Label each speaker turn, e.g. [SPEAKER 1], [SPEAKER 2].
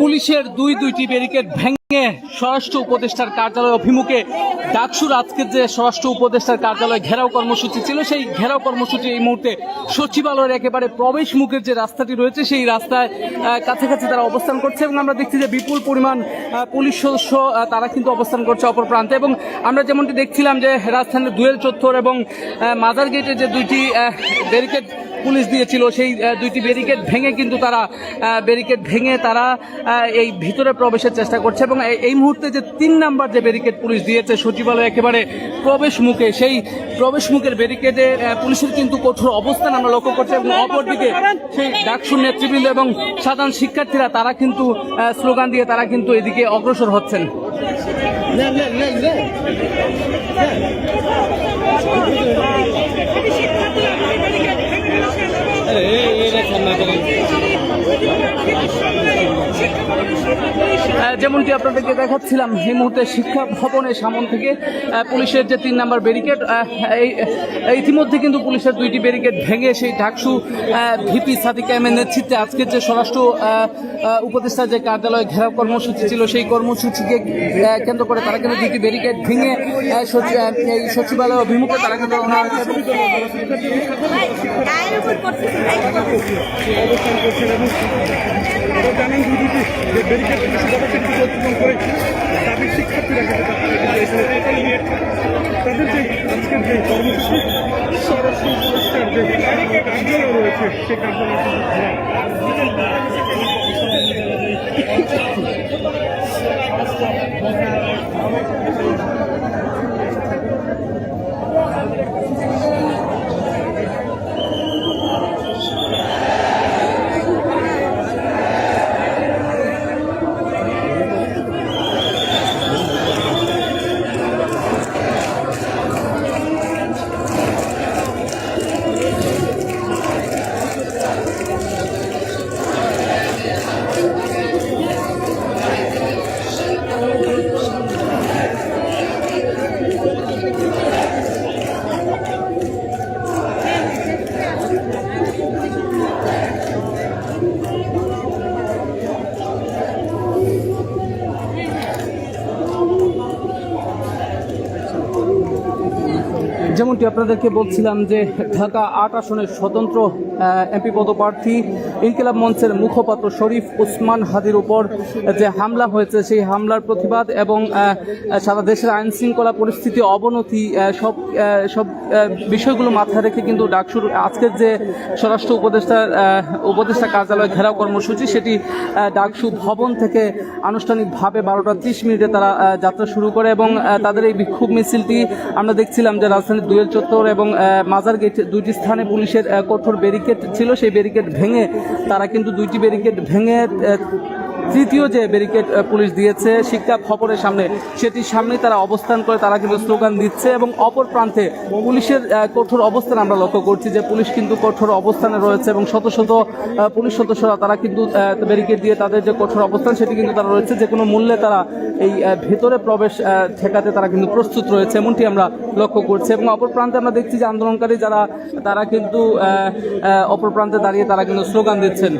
[SPEAKER 1] পুলিশের দুই দুইটি ব্যারিকেড ভেঙে স্বরাষ্ট্র উপদেষ্টার কার্যালয় অভিমুখে ডাকসুর আজকের যে স্বরাষ্ট্র উপদেষ্টার কার্যালয় ঘেরাও কর্মসূচি ছিল, সেই ঘেরাও কর্মসূচি এই মুহূর্তে সচিবালয়ের একেবারে প্রবেশ মুখের যে রাস্তাটি রয়েছে, সেই রাস্তায় কাছাকাছি তারা অবস্থান করছে এবং আমরা দেখছি যে বিপুল পরিমাণ পুলিশ সদস্য তারা কিন্তু অবস্থান করছে অপর প্রান্তে এবং আমরা যেমনটি দেখছিলাম যে রাজধানীর দুয়েল চত্বর এবং মাদার মাজার গেটে যে দুইটি ব্যারিকেড পুলিশ দিয়েছিল সেই দুইটি ব্যারিকেড ভেঙে কিন্তু তারা ব্যারিকেড ভেঙে তারা এই ভিতরে প্রবেশের চেষ্টা করছে এবং এই- মুহূর্তে যে তিন নাম্বার যে ব্যারিকেড পুলিশ দিয়েছে সচিবালয় একেবারে প্রবেশ মুখে সেই প্রবেশ মুখের ব্যারিকেডে পুলিশের কিন্তু কঠোর অবস্থান আমরা লক্ষ্য করছি এবং অপরদিকে সেই ডাকসুর নেতৃবৃন্দ এবং সাধারণ শিক্ষার্থীরা তারা কিন্তু স্লোগান দিয়ে তারা কিন্তু এদিকে অগ্রসর হচ্ছেন। যেমনটি আপনাদেরকে দেখাচ্ছিলাম, এই মুহূর্তে শিক্ষা ভবনের সামন থেকে পুলিশের যে তিন নাম্বার ব্যারিকেড এই ইতিমধ্যে কিন্তু পুলিশের দুইটি ব্যারিকেড ভেঙে সেই ঢাকসু ভিপি সাদিক এমের নেতৃত্বে আজকের যে স্বরাষ্ট্র উপদেষ্টা যে কার্যালয় ঘেরাও কর্মসূচি ছিল, সেই কর্মসূচিকে কেন্দ্র করে তারা কিন্তু দুইটি ব্যারিকেড ভেঙে এই সচিবালয় অভিমুখে তারা কিন্তু রওনা হয়েছে এবং
[SPEAKER 2] গায়ের উপর করতেছে তাই করতেছে
[SPEAKER 3] অবস্থান করছেন এবং আপনারা জানেন দুই দুটি যে ব্যারিকেড কিছু পদক্ষেপ কিছু অতিক্রম করে দাবি শিক্ষার্থীরা কিন্তু তারা কিন্তু এখানে তাদের যে আজকের যে কর্মসূচি স্বরাষ্ট্র উপদেষ্টার যে রয়েছে সেই কার্যালয়
[SPEAKER 1] যেমনটি আপনাদেরকে বলছিলাম যে ঢাকা আট আসনের স্বতন্ত্র এমপি পদপ্রার্থী ইনকিলাব মঞ্চের মুখপাত্র শরীফ ওসমান হাদির উপর যে হামলা হয়েছে, সেই হামলার প্রতিবাদ এবং সারা দেশের আইন শৃঙ্খলা পরিস্থিতি অবনতি সব সব বিষয়গুলো মাথায় রেখে কিন্তু ডাকসুর আজকের যে স্বরাষ্ট্র উপদেষ্টার উপদেষ্টা কার্যালয় ঘেরাও কর্মসূচি, সেটি ডাকসু ভবন থেকে আনুষ্ঠানিকভাবে বারোটা ত্রিশ মিনিটে তারা যাত্রা শুরু করে এবং তাদের এই বিক্ষোভ মিছিলটি আমরা দেখছিলাম যে রাজধানীর দুয়েল চত্বর এবং মাজার গেট দুইটি স্থানে পুলিশের কঠোর ব্যারিকেড ছিল। সেই ব্যারিকেড ভেঙে তারা কিন্তু দুইটি ব্যারিকেড ভেঙে তৃতীয় যে ব্যারিকেড পুলিশ দিয়েছে, শিক্ষা খবরের সামনে, সেটির সামনে তারা অবস্থান করে, তারা কিন্তু স্লোগান দিচ্ছে এবং অপর প্রান্তে পুলিশের কঠোর অবস্থান আমরা লক্ষ্য করছি যে পুলিশ কিন্তু কঠোর অবস্থানে রয়েছে এবং শত শত পুলিশ সদস্যরা তারা কিন্তু ব্যারিকেড দিয়ে তাদের যে কঠোর অবস্থান, সেটি কিন্তু তারা রয়েছে। যে কোনো মূল্যে তারা এই ভেতরে প্রবেশ ঠেকাতে তারা কিন্তু প্রস্তুত রয়েছে, এমনটি আমরা লক্ষ্য করছি এবং অপর প্রান্তে আমরা দেখছি যে আন্দোলনকারী যারা, তারা কিন্তু অপর প্রান্তে দাঁড়িয়ে তারা কিন্তু স্লোগান দিচ্ছেন।